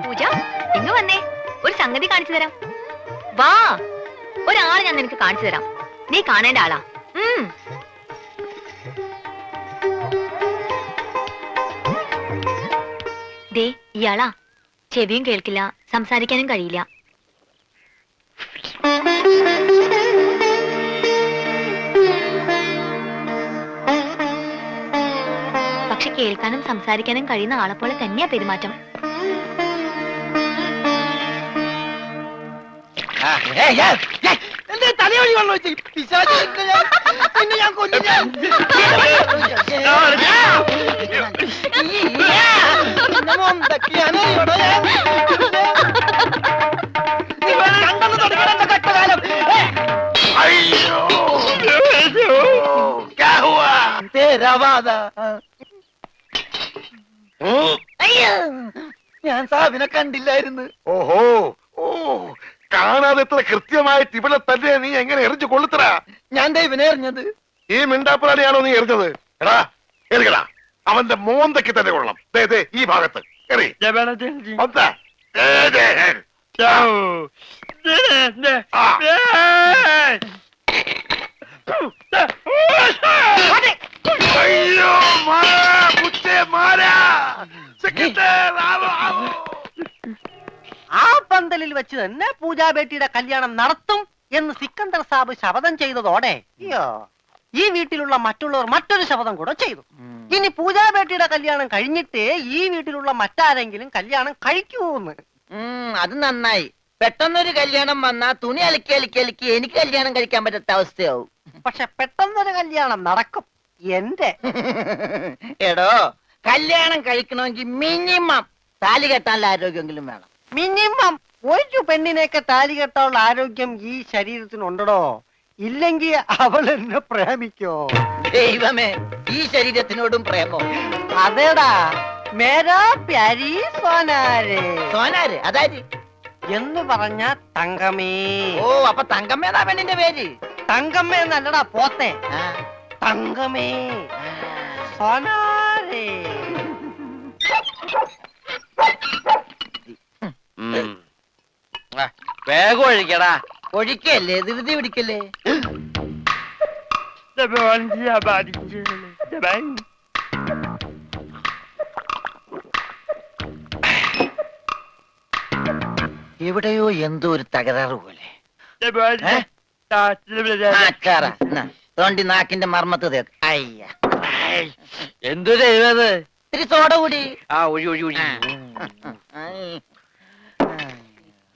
പൂജ ഇങ്ങ് വന്നേ. ഒരു സംഗതി കാണിച്ചു തരാം. വാ ഒരാളെ ഞാൻ നിനക്ക് കാണിച്ചു തരാം. നീ കാണേണ്ട ആളാ. ദേ ഇയാളാ. ചെവിയും കേൾക്കില്ല സംസാരിക്കാനും കഴിയില്ല. പക്ഷെ കേൾക്കാനും സംസാരിക്കാനും കഴിയുന്ന ആളെ പോലെ തന്നെയാ പെരുമാറ്റം. എന്റെ തലയൊഴി വെള്ളം വെച്ച് പിശാച് ഞാൻ- നിന്നെ ഞാൻ ഞാൻ. നിന്നെ ഇവിടെ ഞാൻ. ഇവൻ കണ്ടെന്ന് തുടങ്ങിയ എന്റെ കഷ്ടകാലം. തേരാവാദ. അയ്യോ. ഞാൻ സാബിനെ കണ്ടില്ലായിരുന്നു ഓഹോ കാണാതെ ഇത്ര കൃത്യമായിട്ട് ഇവിടെ തന്നെ നീ എങ്ങനെ എറിഞ്ഞു കൊള്ളുത്ര ഞാൻ ഇവനെ എറിഞ്ഞത്. ഈ മിണ്ടാപ്പുറാണിയാണോ നീ എറിഞ്ഞത്? എടാ എറിയടാ. അവന്റെ മോന്തയ്ക്ക് തന്നെ കൊള്ളണം. ദേ ദേ ഈ ഭാഗത്ത്. എറി. ദേ, ദേ. അയ്യോ മാറാ കുത്തേ മാറാ. സെക്രട്ടറി ആവോ ആവോ. ആ പന്തലിൽ വെച്ച് തന്നെ പൂജാബേട്ടിയുടെ കല്യാണം നടത്തും എന്ന് സിക്കന്ദർ സാബ് ശപഥം ചെയ്തതോടെ അയ്യോ ഈ വീട്ടിലുള്ള മറ്റുള്ളവർ മറ്റൊരു ശപഥം കൂടെ ചെയ്തു. ഇനി പൂജാബേട്ടിയുടെ കല്യാണം കഴിഞ്ഞിട്ടേ ഈ വീട്ടിലുള്ള മറ്റാരെങ്കിലും കല്യാണം കഴിക്കൂന്ന്. എന്ന് അത് നന്നായി. പെട്ടെന്നൊരു കല്യാണം വന്നാ തുണി അലക്കി അലക്കി അലക്കി എനിക്ക് കല്യാണം കഴിക്കാൻ പറ്റാത്ത അവസ്ഥയാവും. പക്ഷെ പെട്ടെന്നൊരു കല്യാണം നടക്കും. എന്റെ. എടോ കല്യാണം കഴിക്കണമെങ്കിൽ മിനിമം താലി കെട്ടാനുള്ള ആരോഗ്യമെങ്കിലും വേണം. മിനിമം ഒരു പെണ്ണിനെയൊക്കെ താലി കെട്ടാനുള്ള ആരോഗ്യം ഈ ശരീരത്തിനുണ്ടോ ഇല്ലെങ്കിൽ അവൾ എന്നെ പ്രേമിക്കോ? ദൈവമേ ഈ ശരീരത്തിനോടും പ്രേമോ? അതേടാ മേരാ പ്യാരി സോനാരെ. സോനാര് അതായത് എന്ന് പറഞ്ഞ തങ്കമേ ഓ അപ്പൊ തങ്കമ്മേതാ പെണ്ണിന്റെ പേര്? തങ്കമ്മ എന്നല്ലടാ പോത്തെ. തങ്കമേ. സോനാരേ. വേഗം ഒഴിക്കടാ. ഒഴിക്കല്ലേ? ധൃതി പിടിക്കല്ലേ? എവിടെയോ എന്തോ ഒരു തകരാറ് പോലെ. തോണ്ടി നാക്കിന്റെ മർമ്മത്ത് തേക്ക്. അയ്യ. എന്തു ചെയ്തത്? ഇത്തിരി സോഡ കൂടി. ആ ഒഴി ഒഴി ഒഴി.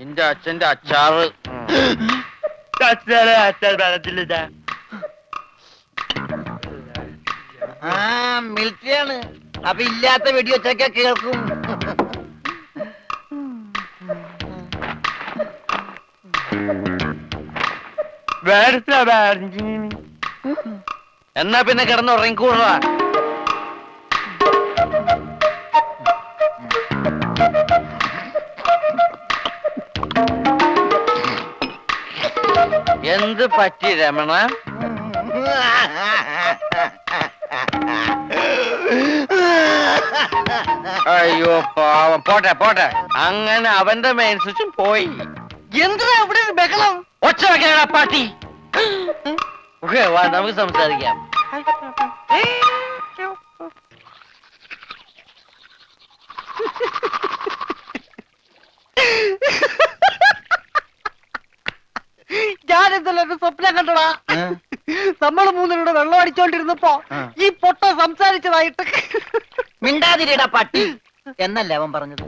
നിന്റെ അച്ഛന്റെ അച്ചാറ്. ആ മിലിറ്ററിയാണ് അപ്പൊ ഇല്ലാത്ത വെടിവെച്ചൊക്കെ കേൾക്കും. എന്നാ പിന്നെ കിടന്ന് എന്ത് പറ്റി രമണ? അയ്യോ പാവം. പോട്ടെ പോട്ടെ. അങ്ങനെ അവന്റെ മെയിൻ സ്വിച്ചും പോയി. എന്തിനാ അവിടെ ബഹളം? ഒച്ച വെക്കാനാ പാട്ടി. വാ നമുക്ക് സംസാരിക്കാം. ഞാൻ ഇന്നലെ ഒരു സ്വപ്നം കണ്ടടാ. ഏ? നമ്മൾ മൂന്നിലൂടെ വെള്ളം അടിച്ചോണ്ടിരുന്നപ്പോ ഈ പൊട്ട സംസാരിച്ചതായിട്ട് മിണ്ടാതിരിടാ പട്ടി. എന്നല്ലേ അവൻ പറഞ്ഞത്?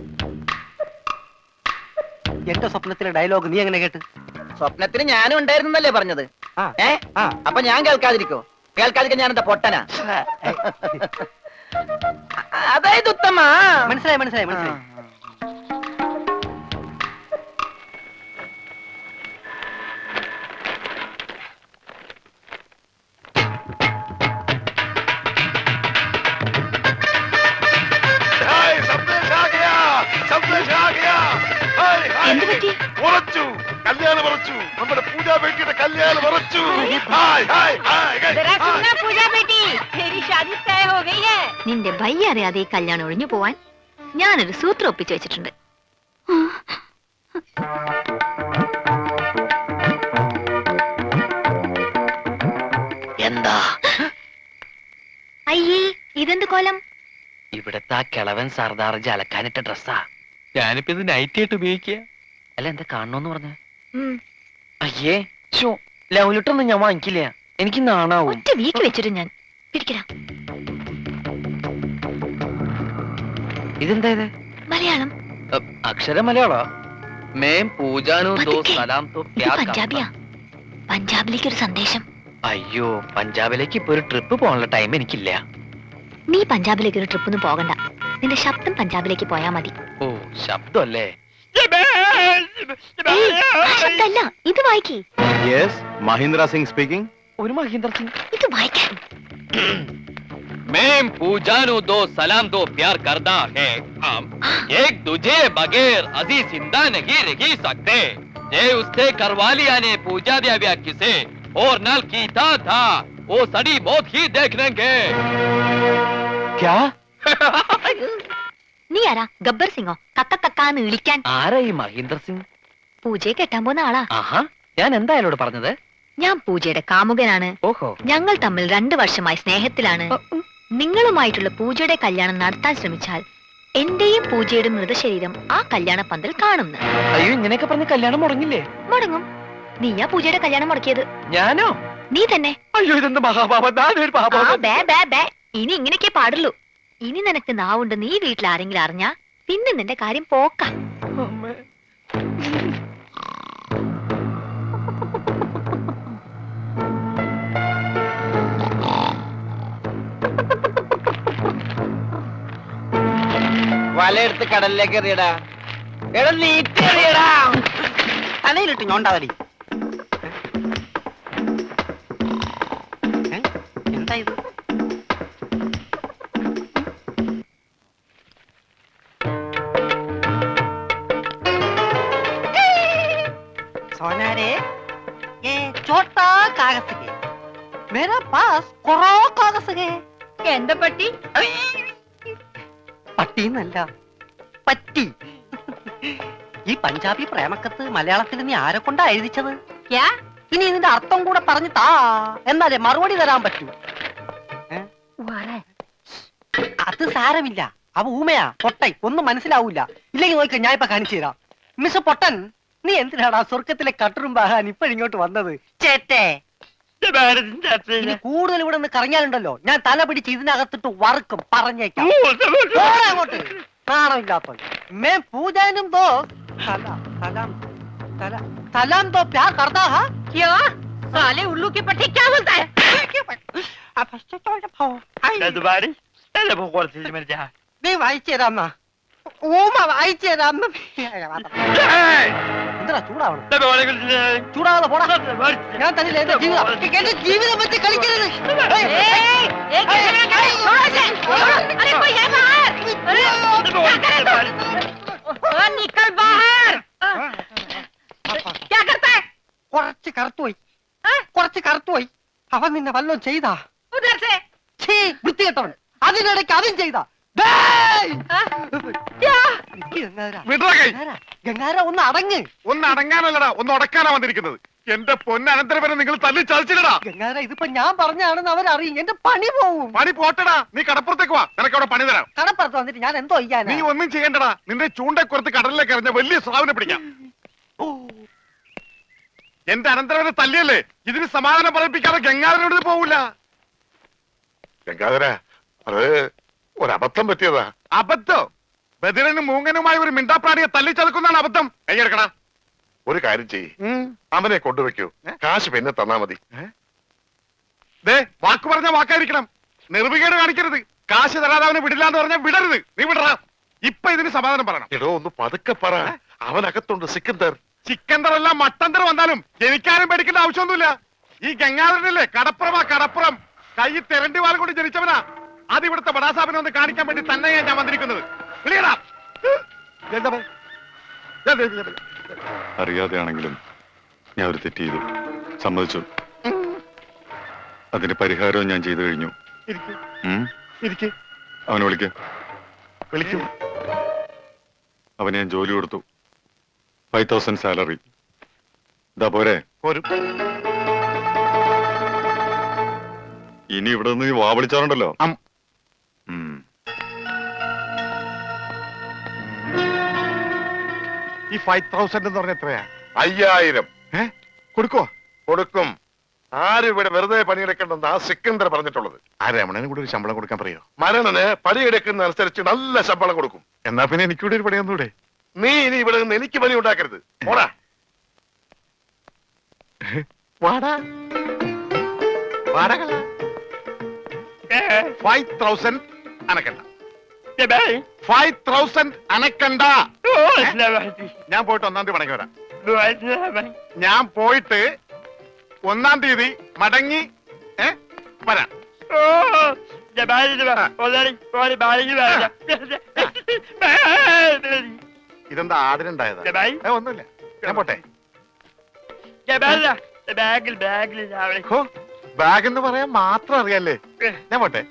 എന്റെ സ്വപ്നത്തിലെ ഡയലോഗ് നീ എങ്ങനെ കേട്ട്? സ്വപ്നത്തിന് ഞാനും ഉണ്ടായിരുന്നല്ലേ പറഞ്ഞത്. ആ. ഏ? അപ്പൊ ഞാൻ കേൾക്കാതിരിക്കോ? കേൾക്കാതിരിക്കാൻ ഞാൻ എന്താ പൊട്ടനാ അതായത് ഉത്തമ. മനസ്സിലായി മനസ്സിലായി മനസ്സിലായി. ഉറച്ചു. നമ്മുടെ പൂജാ ബേട്ടിയുടെ കല്യാണം വറച്ചു. നിന്റെ ഭയ്യ അറിയാതെ ഈ കല്യാണം ഒഴിഞ്ഞു പോവാൻ ഞാനൊരു സൂത്രം ഒപ്പിച്ചു വെച്ചിട്ടുണ്ട്. എന്താ? അയ്യേ ഇതെന്ത് കോലം? ഇവിടത്തെ ആ കിളവൻ സർദാർ അലക്കാനിട്ട ഡ്രസ്സാ. ഞാനിപ്പോ ഇത് നൈറ്റ് ആയിട്ട് ഉപയോഗിക്കുക. അല്ല എന്താ കാണണോന്ന് പറഞ്ഞ? അയ്യേ ഷോ ലൗലിട്ടൊന്നും ഞാൻ വാങ്ങിക്കില്ല. എനിക്ക് നാണാവും. ഒറ്റ വീക്ക് വെച്ചിട്ട് ഞാൻ പിടിക്കടാ. ഇതെന്താ ഇത്? മലയാളം. അ, അക്ഷരം മലയാളോ? മേം പൂജാനു ദോ പതുക്കെ. സലാം തോ ഇത് ക്യാ പഞ്ചാബിയാ. പഞ്ചാബിലേക്ക് ഒരു സന്ദേശം. അയ്യോ പഞ്ചാബിലേക്ക് ഇപ്പൊ ഒരു ട്രിപ്പ് പോകാനുള്ള ടൈം എനിക്കില്ല. നീ പഞ്ചാബിലേക്ക് ഒരു ട്രിപ്പ് ഒന്നും പോകണ്ട. നിന്റെ ശബ്ദം പഞ്ചാബിലേക്ക് പോയാ മതി. ഓ ശബ്ദമല്ലേ ശബ്ദമല്ല ഇത് വായിക്കേ യെസ് മഹീന്ദ്ര സിംഗ് സ്പീക്കിംഗ് ഒരു മഹീന്ദ്ര സിംഗ് ഇത് വായിക്കാൻ मैं पूजानु दो सलाम दो प्यार करना है हम एक दूजे बगैर अजी जिंदा नहीं रह सकते ये उससे करवालिया ने पूजा दिया व्या किसे और नल कीता था वो सड़ी मौत ही देख लेंगे क्या നീ ആരാ? ഗബ്ബർ സിംഗോ? കക്ക കക്കാന്ന് വിളിക്കാൻ. ആരാ ഈ മഹീന്ദ്ര സിംഗ്? പൂജയെ കെട്ടാൻ പോന്ന ആളാ. ആഹാ ഞാൻ എന്താ അയാളോട് പറഞ്ഞത്? ഞാൻ പൂജയുടെ കാമുകനാണ്. ഓഹോ. ഞങ്ങൾ തമ്മിൽ രണ്ടു വർഷമായി സ്നേഹത്തിലാണ്. നിങ്ങളുമായിട്ടുള്ള പൂജയുടെ കല്യാണം നടത്താൻ ശ്രമിച്ചാൽ എന്റെയും പൂജയുടെ മൃതശരീരം ആ കല്യാണ പന്തൽ കാണുന്നു. അയ്യോ ഇങ്ങനെയൊക്കെ പറഞ്ഞ് കല്യാണം മുടങ്ങില്ലേ? മുടങ്ങും. നീയാ പൂജയുടെ കല്യാണം മുടക്കിയത്. ഞാനോ? നീ തന്നെ. അയ്യോ ഇതെന്ത് മഹാപാപം. ഇനി ഇങ്ങനെയൊക്കെ പാടുള്ളൂ. ഇനി നിനക്ക് നാവുണ്ട് നീ വീട്ടിൽ ആരെങ്കിലും അറിഞ്ഞാ? പിന്നെ നിന്റെ കാര്യം പോക്ക. വലയെടുത്ത് കടലിലേക്ക് എറിയടാ. എടാ നീറ്റ് എറിയടാ. തലയിലിട്ട് ഞോണ്ടാവലി मेरे पास कोरा कागज है എന്താ പട്ടി പട്ടി എന്നല്ല പറ്റി ഈ പഞ്ചാബി പ്രേമക്കത്ത് മലയാളത്തിൽ നീ ആരെ കൊണ്ടാ എഴുതിച്ചത് ഇനി ഇതിന്റെ അർത്ഥം കൂടെ പറഞ്ഞു താ എന്നാലേ മറുപടി തരാൻ പറ്റൂ ഏ? അത് സാരമില്ല അവ ഊമയാ പൊട്ടൈ ഒന്നും മനസ്സിലാവൂല ഇല്ലെങ്കിൽ നോക്ക ഞാൻ ഇപ്പൊ കാണിച്ചു തരാം മിസ് പൊട്ടൻ നീ എന്തിനാടാ സ്വർഗത്തിലെ കട്ടറും ബാഹാൻ ഇപ്പോഴിങ്ങോട്ട് വന്നത് ചേട്ടേ ഇനി കൂടുതൽ ഇവിടെ നിന്ന് കറങ്ങിയാലുണ്ടല്ലോ ഞാൻ തല പിടിച്ച് ഇതിനകത്തിട്ട് വറുക്കും പറഞ്ഞേക്കാം പോടാ അങ്ങോട്ട് നാണമില്ലാത്ത മേ പൂജാനും ദോ സലാം സലാം സലാം സലാം ദോ പ്യാർ കർത്താ ഹാ ക്യാ സാലെ ഉള്ളൂ की पट्टी क्या बोलता है അപ്പൊ ചോദിച്ച പോ. ഐ, നീ വായിച്ചു തരാം ഊമ വായിച്ചത് അന്ന് എന്താ ചൂടാവണം ചൂടാവാതെ പോടാ ഞാൻ തന്നില്ല എന്റെ ജീവിതം എന്റെ ജീവിതം വെച്ച് കളിക്കരുത് കൊറച്ച് കറുത്തുപോയി കൊറച്ച് കറുത്തുപോയി അവൻ നിന്നെ വല്ലതും ചെയ്താ വൃത്തി കേട്ടവൻ അതിനിടയ്ക്ക് അതും ചെയ്താ ഗംഗാര ഒന്ന് അടങ്ങ്. ഒന്ന് അടങ്ങാനല്ലടാ ഒന്ന് ഉടക്കാനാ വന്നിരിക്കുന്നത്. എന്റെ പൊന്നനന്തരവനെ നിങ്ങൾ തല്ലി ചതിച്ചില്ലടാ. ഗംഗാര ഇതിപ്പോ ഞാൻ പറഞ്ഞാണെന്ന് അവരറിയും. എന്റെ പണി പോവും. പണി പോട്ടടാ നീ കടപ്പുറത്തേക്ക് വാ. നിനക്ക് അവിടെ പണി തരാം. കടപ്പുറത്ത് വന്നിട്ട് ഞാൻ എന്തോ ചെയ്യാൻ നീ ഒന്നും ചെയ്യണ്ടടാ. നിന്റെ ചൂണ്ടക്കുറത്ത് കടലിലേക്ക് എറിഞ്ഞ വലിയ സ്രാവിനെ പിടിക്കാം. എന്റെ അനന്തരവനെ തല്ലിയല്ലേ? ഇതിന് സമാധാനം പറയിപ്പിക്കാതെ ഗംഗാധരനോട് പോവില്ല ഗംഗാധര അത് ഒരബദ്ധം പറ്റിയതാ. അബദ്ധം? ബദിരനും മൂങ്ങനുമായി ഒരു മിണ്ടാപ്രാണിയെ തല്ലിച്ചതക്കുന്നതാണ് അബദ്ധം. കൈയെടുക്കണ ഒരു കാര്യം ചെയ്യ്. അവനെ കൊണ്ടുവെക്കൂ കാശ് പിന്നെ തന്നാ മതി. ദേ വാക്ക് പറഞ്ഞ വാക്കായിരിക്കണം. നിർവികേട് കാണിക്കരുത്. കാശ് തരാതെ അവനെ വിടില്ല എന്ന് പറഞ്ഞാൽ വിടരുത്. നീ വിടറാ. ഇപ്പൊ ഇതിന് സമാധാനം പറയണം. എടോ ഒന്ന് പതുക്കെ പറ. അവനകത്തുണ്ട് സിക്കന്തർ സിക്കന്തർ അല്ല മട്ടന്തർ വന്നാലും ജനിക്കാനും പേടിക്കേണ്ട ആവശ്യമൊന്നുമില്ല. ഈ ഗംഗാധരനല്ലേ കടപ്പുറമാ കടപ്പുറം കൈ തെരണ്ടി വാൽ കൊണ്ട് ജനിച്ചവനാ. അത് ഇവിടുത്തെ ബടാസാബിനെ ഒന്ന് കാണിക്കാൻ വേണ്ടി തന്നെയാ ഞാൻ വന്നിരിക്കുന്നത്. അറിയാതെയാണെങ്കിലും ഞാൻ ഒരു തെറ്റ് ചെയ്തു. സമ്മതിച്ചു. അതിന്റെ പരിഹാരവും ഞാൻ ചെയ്തു കഴിഞ്ഞു? അവനെ വിളിക്ക. വിളിക്കും. അവന് ഞാൻ ജോലി കൊടുത്തു. Five thousand salary. ഇതാ പോരെ. ഒരു ഇനി ഇവിടെ നിന്ന് നീ ഈ ഫൈവ് തൗസൻഡ് എന്ന് പറഞ്ഞ എത്രയാ? അയ്യായിരം. ഏ? കൊടുക്കോ കൊടുക്കും. ആരും ഇവിടെ വെറുതെ പണിയെടുക്കണ്ടെന്ന് ആ സിക്കന്ദർ പറഞ്ഞിട്ടുള്ളത്. ആ രമണന് കൂടെ ഒരു ശമ്പളം കൊടുക്കാൻ പറയോ? മരണന് പണിയെടുക്കുന്ന അനുസരിച്ച് നല്ല ശമ്പളം കൊടുക്കും. എന്നാ പിന്നെ എനിക്കൂടെ ഒരു പണിയൊന്നൂടെ നീ ഇനി ഇവിടെ നിന്ന് എനിക്ക് പണി ഉണ്ടാക്കരുത്. പോടാ. വാടാ. വാടക ഫൈവ് തൗസൻഡ് അനക്കണ്ട. ഫൈവ് തൗസൻഡ് അനക്കണ്ട. ഞാൻ പോയിട്ട് ഒന്നാം തീയതി മടങ്ങി വരാം. ഞാൻ പോയിട്ട് ഒന്നാം തീയതി മടങ്ങി വരാം. ഇതെന്താ ആദരം ഉണ്ടായത്? ഒന്നുമില്ല. ഞാൻ പോട്ടെ. ബാഗിൽ ബാഗിൽ ബാഗ് എന്ന് പറയാൻ മാത്രം അറിയാല്ലേ? ഞാൻ പോട്ടെ.